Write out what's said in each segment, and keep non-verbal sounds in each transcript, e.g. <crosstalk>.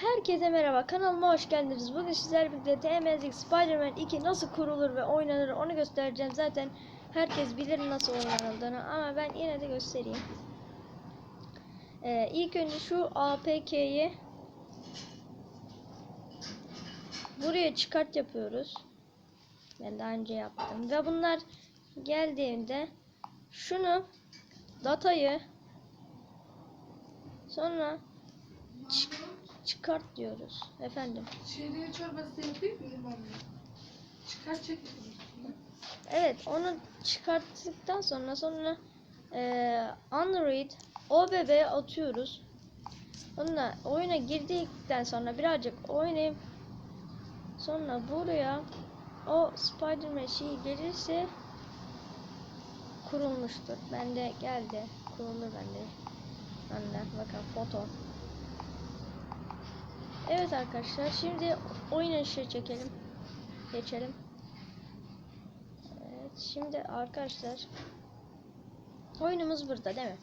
Herkese merhaba kanalıma hoş geldiniz. Bugün sizlerle birlikte TMZ Spider-Man 2 nasıl kurulur ve oynanır onu göstereceğim. Zaten herkes bilir nasıl oynanıldığını ama ben yine de göstereyim. Ee, ilk önce şu APK'yi buraya çıkart yapıyoruz. Ben daha önce yaptım. Ve bunlar geldiğinde şunu datayı sonra çık- çıkart diyoruz. Efendim. Şehriye çorbası yapayım mı limonlu? Çıkar çektim. Evet onu çıkarttıktan sonra sonra eee Android OBB'ye atıyoruz. Onunla oyuna girdikten sonra birazcık oynayıp sonra buraya o Spider-Man şeyi gelirse kurulmuştur. Bende geldi. Kurulur bende. Bende. Bakın foto. Evet arkadaşlar şimdi oyun işe çekelim. Geçelim. Evet, şimdi arkadaşlar oyunumuz burada değil mi?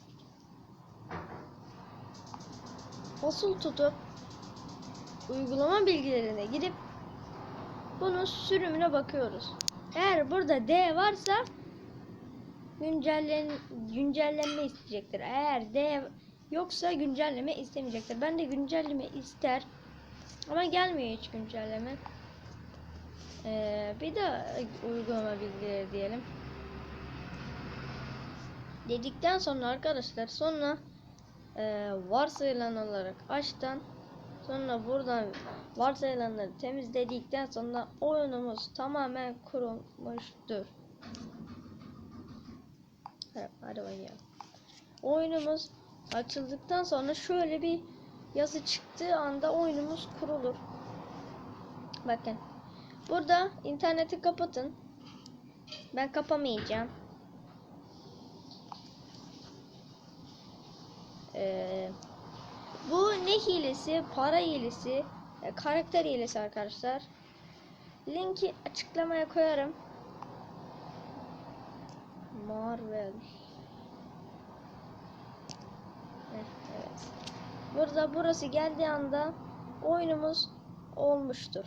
Basılı tutup uygulama bilgilerine gidip bunun sürümüne bakıyoruz. Eğer burada D varsa güncellen güncellenme isteyecektir. Eğer D yoksa güncelleme istemeyecektir. Ben de güncelleme ister ama gelmiyor hiç güncelleme. Ee, bir de uygulama bilgileri diyelim. Dedikten sonra arkadaşlar sonra e, varsayılan olarak açtan sonra buradan varsayılanları temizledikten sonra oyunumuz tamamen kurulmuştur. Evet, hadi oynayalım. Oyunumuz açıldıktan sonra şöyle bir yazı çıktığı anda oyunumuz kurulur. Bakın. Burada interneti kapatın. Ben kapamayacağım. Ee, bu ne hilesi? Para hilesi, e, karakter hilesi arkadaşlar. Linki açıklamaya koyarım. Marvel. Heh, evet. Burada burası geldiği anda oyunumuz olmuştur.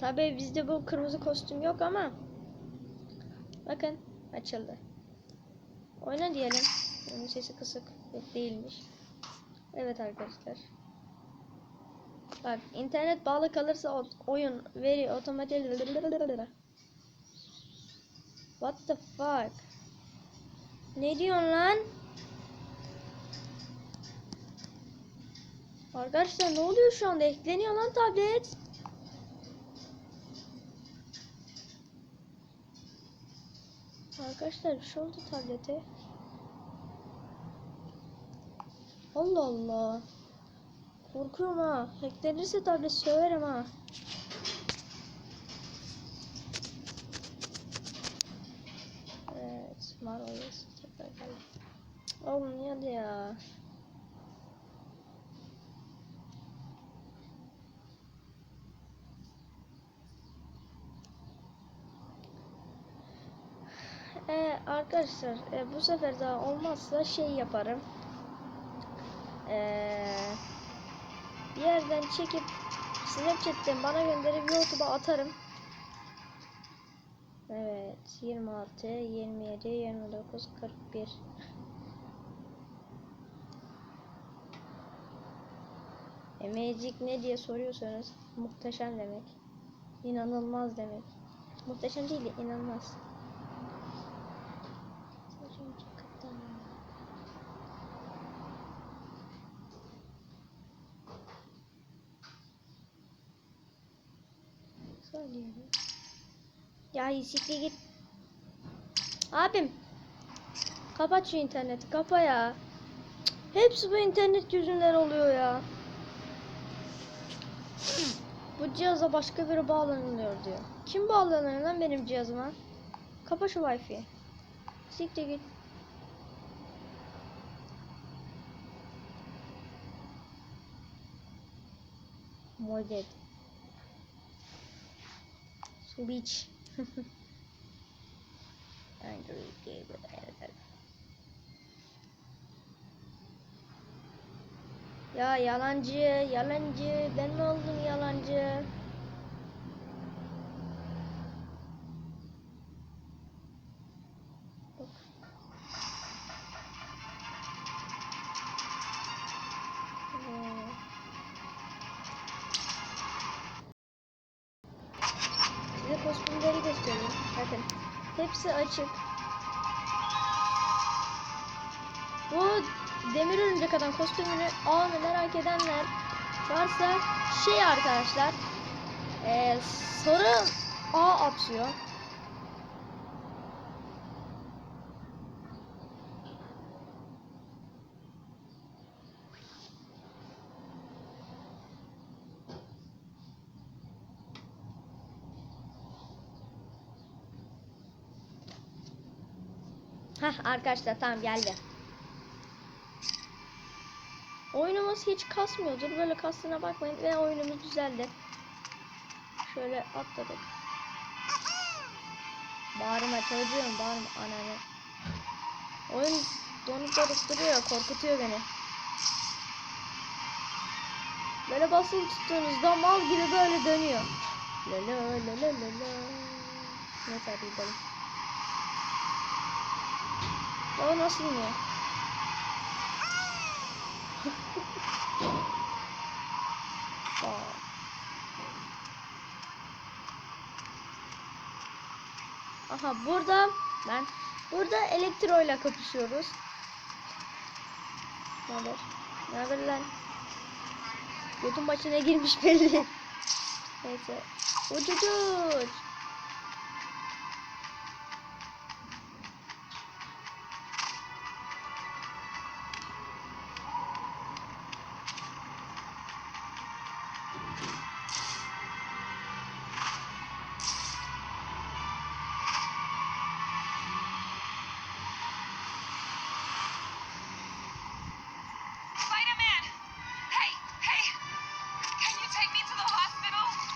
Tabii bizde bu kırmızı kostüm yok ama bakın açıldı. Oyna diyelim. Onun sesi kısık değilmiş. Evet arkadaşlar. Bak internet bağlı kalırsa oyun veri otomatik What the fuck? Ne diyorsun lan? Arkadaşlar ne oluyor şu anda? Ekleniyor lan tablet. Arkadaşlar bir şey oldu tablete. Allah Allah. Korkuyorum ha. Hacklenirse tablet söverim ha. Evet. Marvelous. Tekrar geldi. Oğlum hadi ya. Ee, arkadaşlar e, bu sefer daha olmazsa şey yaparım. Ee, bir yerden çekip Snapchat'ten bana gönderip YouTube'a atarım. Evet 26, 27, 29, 41. Amazing ne diye soruyorsanız muhteşem demek. İnanılmaz demek. Muhteşem değil de inanılmaz. Söylüyorum. Ya isikli git. Abim. Kapat şu interneti. Kapa ya. Hepsi bu internet yüzünden oluyor ya. Bu cihaza başka biri bağlanılıyor diyor. Kim bağlanıyor lan benim cihazıma? Kapa şu wifi. Siktir git. Model. Switch. Android game. Ya yalancı, yalancı. Ben mi oldum yalancı? Hepsi açık. Bu demir örümcek adam kostümünü almayı merak edenler varsa şey arkadaşlar eee sarı ağ atıyor. Hah arkadaşlar tamam geldi. Oyunumuz hiç kasmıyordur. Böyle kastına bakmayın ve oyunumuz düzeldi. Şöyle atladık. Bağırma çocuğum bağırma ananı. Oyun donup donup duruyor korkutuyor beni. Böyle basılı tuttuğunuzda mal gibi böyle dönüyor. La la la la la la. O nasıl iniyor? <laughs> Aha burada ben burada elektro ile kapışıyoruz. Ne haber? Ne haber lan? Götün başına girmiş belli. <laughs> Neyse. Uç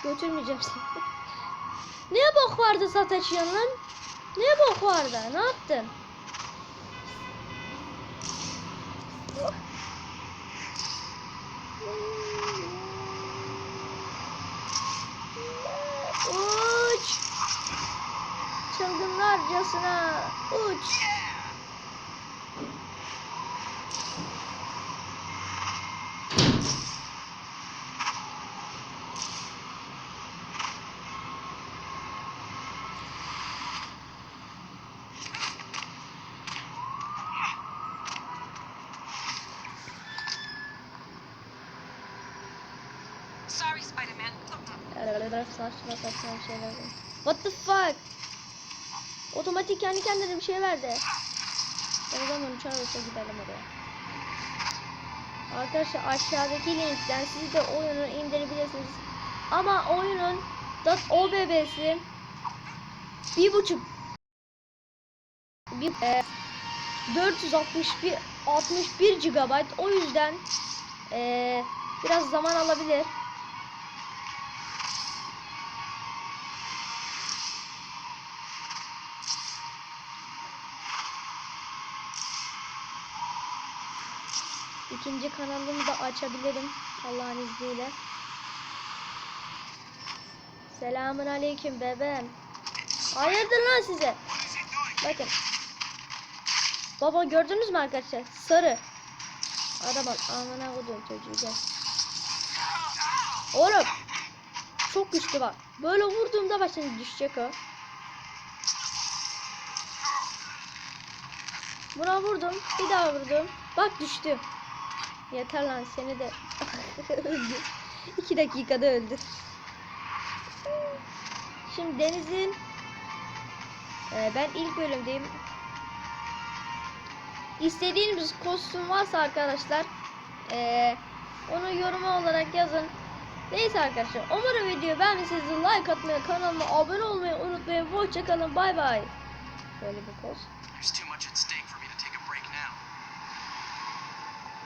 Götürmeyeceğim seni. ne bok vardı sataşıyorsun lan? Ne bok vardı? Ne yaptın? Uç! Çılgınlarcasına uç! Sorry, Spider-Man. Saçma saçma bir şeyler. What the fuck? Otomatik kendi kendine bir şey verdi. O zaman uçarsa gidelim oraya. Arkadaşlar aşağıdaki linkten siz de oyunu indirebilirsiniz. Ama oyunun .obb'si bir buçuk bir, e, 461 61 GB o yüzden e, biraz zaman alabilir. İkinci kanalımı da açabilirim Allah'ın izniyle. Selamun aleyküm bebeğim. Hayırdır lan size? Bakın. Baba gördünüz mü arkadaşlar? Sarı. Araba amına koyduğum çocuğu gel. Oğlum. Çok güçlü bak. Böyle vurduğumda şimdi düşecek o. Buna vurdum. Bir daha vurdum. Bak düştü. Yeter lan seni de <laughs> öldü. İki dakikada öldü. Şimdi Deniz'in Ee, ben ilk bölümdeyim. İstediğiniz kostüm varsa arkadaşlar ee, onu yoruma olarak yazın. Neyse arkadaşlar umarım video beğenmişsiniz. Like atmayı, kanalıma abone olmayı unutmayın. Hoşçakalın. Bay bay. Böyle bir poz.